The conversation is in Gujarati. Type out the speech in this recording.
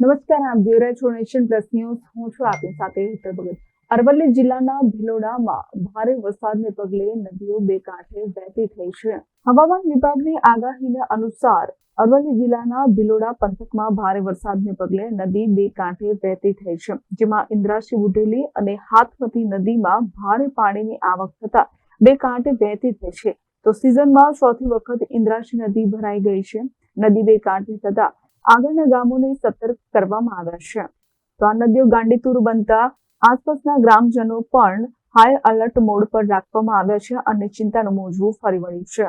નમસ્કાર, આપ જોઈ રહ્યા છો નેશન પ્લસ ન્યૂઝ. હું છું આપની સાથે હેતલ ભગત. અરવલ્લી જિલ્લાના ભિલોડામાં ભારે વરસાદને પગલે નદીઓ બે કાંઠે વહેતી થઈ છે. હવામાન વિભાગની આગાહીના અનુસાર અરવલ્લી જિલ્લાના ભિલોડા પંથકમાં ભારે વરસાદને પગલે નદી બે કાંઠે વહેતી થઈ છે, જેમાં ઇન્દ્રાશી બુઢેલી અને હાથમતી નદીમાં ભારે પાણીની આવક થતા બે કાંઠે વહેતી થઈ છે. તો સિઝનમાં ચોથી વખત ઇન્દ્રાશી નદી ભરાઈ ગઈ છે. નદી બે કાંઠે થતા આગળના ગામોને સતર્ક કરવામાં આવ્યા છે. તો આ નદીઓ ગાંડીતુર બનતા આસપાસના ગ્રામજનો પણ હાઈ અલર્ટ મોડ પર રાખવામાં આવ્યા છે અને ચિંતાનું મોજવું ફરી વળ્યું છે.